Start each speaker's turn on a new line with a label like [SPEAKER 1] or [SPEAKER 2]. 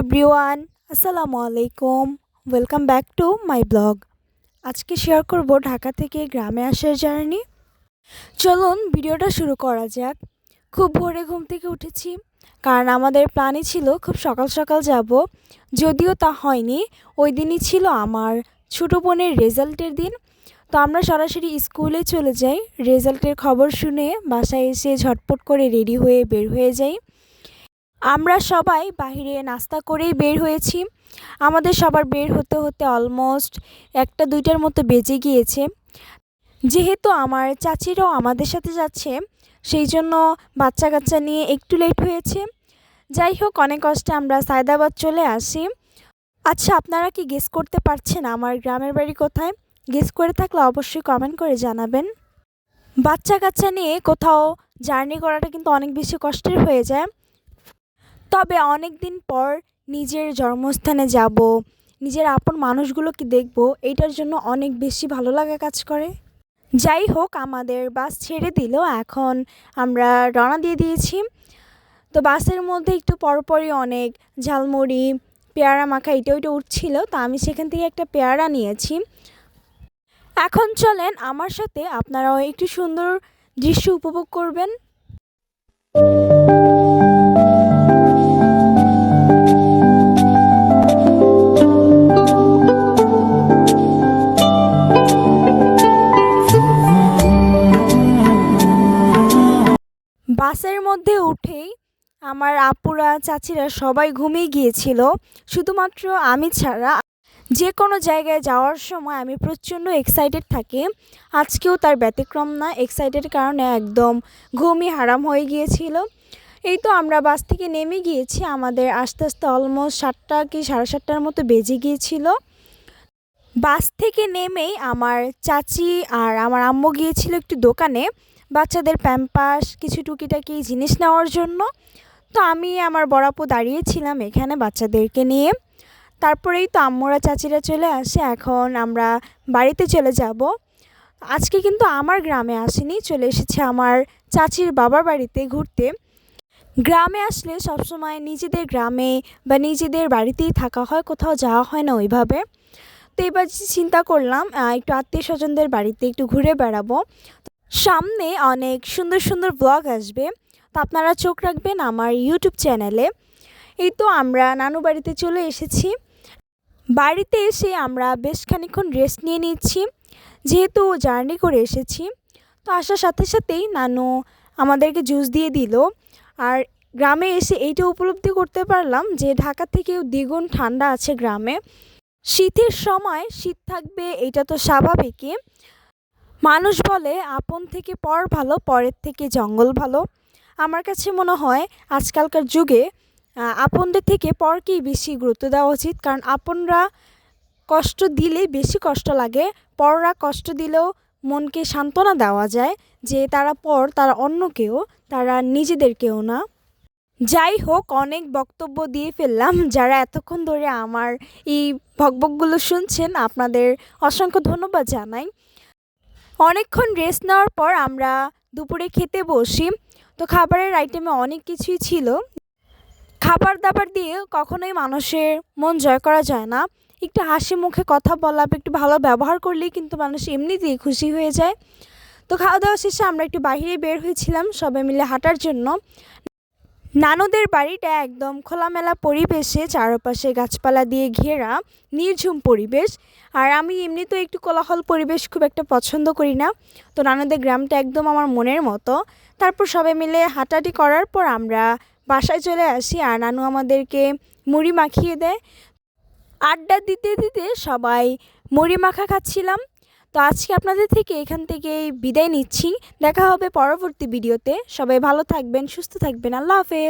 [SPEAKER 1] Everyone, আসসালামু আলাইকুম। Welcome back to my blog. আজকে শেয়ার করব ঢাকা থেকে গ্রামে আসার জার্নি। চলুন ভিডিওটা শুরু করা যাক। খুব ভোরে ঘুম থেকে উঠেছি, কারণ আমাদের প্ল্যানই ছিল খুব সকাল সকাল যাব। যদিও তা হয়নি, ওই দিনই ছিল আমার ছোটো বোনের রেজাল্টের দিন। তো আমরা সরাসরি স্কুলে চলে যাই, রেজাল্টের খবর শুনে বাসায় এসে ঝটপট করে রেডি হয়ে বের হয়ে যাই। আমরা সবাই বাইরে নাস্তা করেই বের হয়েছি। আমাদের সবার বের হতে হতে অলমোস্ট একটা দুইটার মতো বেজে গিয়েছে। যেহেতু আমার চাচিরাও আমাদের সাথে যাচ্ছে, সেই জন্য বাচ্চা কাচ্চা নিয়ে একটু লেট হয়েছে। যাই হোক, অনেক কষ্টে আমরা সায়দাবাদ চলে আসি। আচ্ছা আপনারা কি গেস করতে পারছেন আমার গ্রামের বাড়ি কোথায়? গেস করে থাকলে অবশ্যই কমেন্ট করে জানাবেন। বাচ্চা কাচ্চা নিয়ে কোথাও জার্নি করাটা কিন্তু অনেক বেশি কষ্টের হয়ে যায়। তবে অনেক দিন পর নিজের জন্মস্থানে যাব, নিজের আপন মানুষগুলোকে দেখব, এইটার জন্য অনেক বেশি ভালো লাগা কাজ করে। যাই হোক, আমাদের বাস ছেড়ে দিল। এখন আমরা রওনা দিয়ে দিয়েছি। তো বাসের মধ্যে একটু পরপরই অনেক ঝালমুড়ি, পেয়ারা মাখা এটা ওইটা উঠছিল। তো আমি সেখান থেকে একটা পেয়ারা নিয়েছি। এখন চলেন আমার সাথে। আপনারাও একটু সুন্দর দৃশ্য উপভোগ করবেন। বাসের মধ্যে উঠেই আমার আপুরা, চাচিরা সবাই ঘুমিয়ে গিয়েছিল। শুধুমাত্র আমি ছাড়া যে কোনো জায়গায় যাওয়ার সময় আমি প্রচণ্ড এক্সাইটেড থাকি। আজকেও তার ব্যতিক্রম না এক্সাইটেড কারণে একদম ঘুমই হারাম হয়ে গিয়েছিল। এই তো আমরা বাস থেকে নেমে গিয়েছি। আমাদের আস্তে আস্তে অলমোস্ট সাতটা কি সাড়ে সাতটার মতো বেজে গিয়েছিল। বাস থেকে নেমেই আমার চাচি আর আমার আম্মু গিয়েছিল একটু দোকানে বাচ্চাদের প্যাম্পাস, কিছু টুকিটাকি জিনিস নেওয়ার জন্য। তো আমি আমার বড়াপু দাঁড়িয়েছিলাম এখানে বাচ্চাদেরকে নিয়ে। তারপরেই তো আম্মুরা, চাচিরা চলে আসে। এখন আমরা বাড়িতে চলে যাব। আজকে কিন্তু আমার গ্রামে আসেনি, চলে এসেছে আমার চাচির বাবার বাড়িতে ঘুরতে। গ্রামে আসলে সবসময় নিজেদের গ্রামে বা নিজেদের বাড়িতেই থাকা হয়, কোথাও যাওয়া হয় না ওইভাবে। তো এবার চিন্তা করলাম একটু আত্মীয় স্বজনদের বাড়িতে একটু ঘুরে বেড়াবো। সামনে অনেক সুন্দর সুন্দর ব্লগ আসবে। তো আপনারা চোখ রাখবেন আমার ইউটিউব চ্যানেলে এই তো আমরা নানু বাড়িতে চলে এসেছি। বাড়িতে এসে আমরা বেশ খানিক্ষণ রেস্ট নিয়ে নিচ্ছি। যেহেতু জার্নি করে এসেছি, তো আসার সাথে সাথেই নানু আমাদেরকে জুস দিয়ে দিল। আর গ্রামে এসে এইটা উপলব্ধি করতে পারলাম যে ঢাকা থেকেও দ্বিগুণ ঠান্ডা আছে গ্রামে। শীতের সময় শীত থাকবে, এটা তো স্বাভাবিকই। মানুষ বলে, আপন থেকে পর ভালো, পরের থেকে জঙ্গল ভালো। আমার কাছে মনে হয়, আজকালকার যুগে আপনদের থেকে পরকেই বেশি গুরুত্ব দেওয়া উচিত। কারণ আপনরা কষ্ট দিলে বেশি কষ্ট লাগে, পররা কষ্ট দিলেও মনকে সান্ত্বনা দেওয়া যায় যে তারা পর, তারা অন্য কেউ তারা নিজেদের কেউ না। যাই হোক, অনেক বক্তব্য দিয়ে ফেললাম। যারা এতক্ষণ ধরে আমার এই ভকভকগুলো শুনছেন, আপনাদের অসংখ্য ধন্যবাদ জানাই। অনেকক্ষণ রেস্ট নেওয়ার পর আমরা দুপুরে খেতে বসি। তো খাবারের আইটেমে অনেক কিছুই ছিল। খাবার দাবার দিয়ে কখনোই মানুষের মন জয় করা যায় না। একটু হাসি মুখে কথা বলা, একটু ভালো ব্যবহার করলেই কিন্তু মানুষ এমনিতেই খুশি হয়ে যায়। তো খাওয়া দাওয়া শেষে আমরা একটু বাহিরে বের হয়েছিলাম, সবাই মিলে হাঁটার জন্য। নানুদের বাড়িটা একদম খোলামেলা পরিবেশে, চারপাশে গাছপালা দিয়ে ঘেরা, নির্ঝুম পরিবেশ। আর আমি এমনি তো একটু কোলাহল পরিবেশ খুব একটা পছন্দ করি না। তো নানুদের গ্রামটা একদম আমার মনের মতো। তারপর সবাই মিলে হাঁটাহাঁটি করার পর আমরা বাসায় চলে আসি আর নানু আমাদেরকে মুড়ি মাখিয়ে দেয়। আড্ডা দিতে দিতে সবাই মুড়ি মাখা খাচ্ছিলাম। তো আজকে আপনাদের থেকে এখান থেকে বিদায় নিচ্ছি। দেখা হবে পরবর্তী ভিডিওতে। সবাই ভালো থাকবেন, সুস্থ থাকবেন। আল্লাহ হাফেজ।